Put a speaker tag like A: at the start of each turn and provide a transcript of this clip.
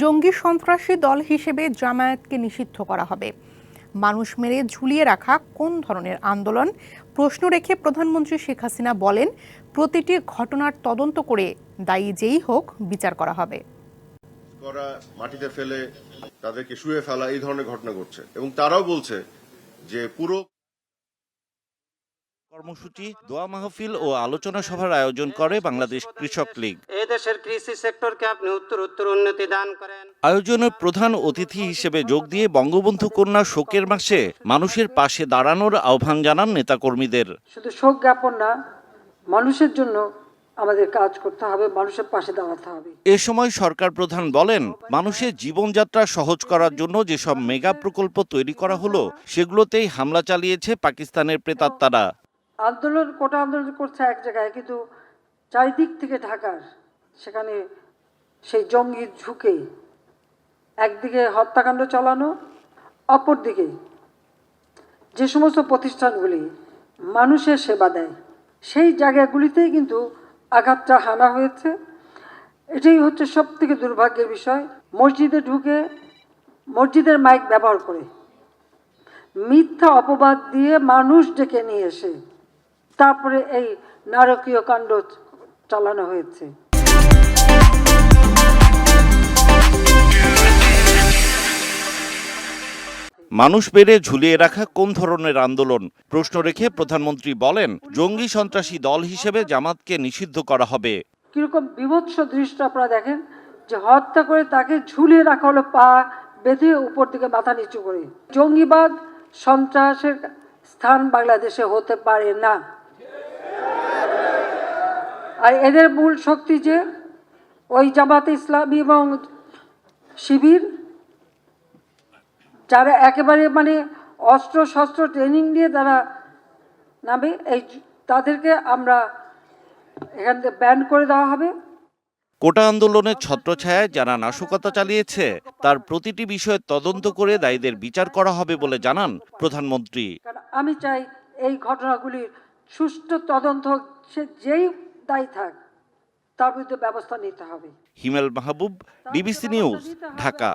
A: জঙ্গি সন্ত্রাসী দল হিসেবে জামায়াতকে নিষিদ্ধ করা হবে। মানুষ মেরে ঝুলিয়ে রাখা কোন ধরনের আন্দোলন? প্রশ্ন রেখে প্রধানমন্ত্রী শেখ হাসিনা বলেন, প্রতিটি ঘটনার তদন্ত করে দায়ী যেই হোক বিচার করা হবে।
B: মাটিতে ফেলে তাদেরকে শুয়ে ফেলা, এই ধরনের ঘটনা ঘটছে। এবং তারাও বলছে যে পুরো
C: কর্মসূচি দোয়া মাহফিল ও আলোচনা সভার আয়োজন করে বাংলাদেশ কৃষক লীগ।
D: এই দেশের কৃষি সেক্টরকে আপনি উত্তর উত্তর উন্নতি দান করেন।
C: আয়োজনের প্রধান অতিথি হিসেবে যোগ দিয়ে বঙ্গবন্ধু কন্যা শোকের মাসে মানুষের পাশে দাঁড়ানোর আহ্বান জানান নেতাকর্মীদের।
E: শুধু শোক জ্ঞাপন না মানুষের জন্য আমাদের কাজ করতে হবে মানুষের পাশে দাঁড়াতে হবে।
C: এ সময় সরকার প্রধান বলেন মানুষের জীবনযাত্রা সহজ করার জন্য যেসব মেগা প্রকল্প তৈরি করা হলো সেগুলোতেই হামলা চালিয়েছে পাকিস্তানের প্রেতাত্মারা।
E: আন্দোলন, কোটা আন্দোলন করছে এক জায়গায়, কিন্তু চারিদিক থেকে ঢাকার, সেখানে সেই জঙ্গি ঝুঁকে, একদিকে হত্যাকাণ্ড চালানো, অপরদিকে যে সমস্ত প্রতিষ্ঠানগুলি মানুষের সেবা দেয়, সেই জায়গাগুলিতেই কিন্তু আঘাতটা হানা হয়েছে। এটাই হচ্ছে সব থেকে দুর্ভাগ্যের বিষয়। মসজিদে ঢুকে মসজিদের মাইক ব্যবহার করে, মিথ্যা অপবাদ দিয়ে মানুষ ডেকে নিয়ে এসে তারপরে এই নারকীয় কাণ্ড চালানো হয়েছে।
C: মানুষ বেড়ে ঝুলিয়ে রাখা কোন ধরনের আন্দোলন? প্রশ্ন রেখে প্রধানমন্ত্রী বলেন জঙ্গি সন্ত্রাসী দল হিসেবে জামাতকে নিষিদ্ধ করা হবে।
E: কীরকম বিভৎস দৃশ্য আপনারা দেখেন যে হত্যা করে তাকে ঝুলিয়ে রাখা হলো পা বেঁধে উপর দিকে মাথা নিচু করে। জঙ্গিবাদ সন্ত্রাসের স্থান বাংলাদেশে হতে পারে না। আর এদের মূল শক্তি যে ওই জামাতে ইসলামী এবং শিবির যারা একেবারে মানে অস্ত্র শস্ত্র ট্রেনিং দিয়ে তারা নামে এই তাদেরকে আমরা এখান থেকে ব্যান করে দেওয়া হবে।
C: কোটা আন্দোলনের ছত্রছায়ায় যারা নাশকতা চালিয়েছে তার প্রতিটি বিষয়ে তদন্ত করে দায়ীদের বিচার করা হবে বলে জানান প্রধানমন্ত্রী।
E: আমি চাই এই ঘটনাগুলির সুষ্ঠু তদন্ত সে যেই দায়ী থাক তার বিরুদ্ধে ব্যবস্থা নিতে হবে।
C: Himel Mahbub DBC news Dhaka.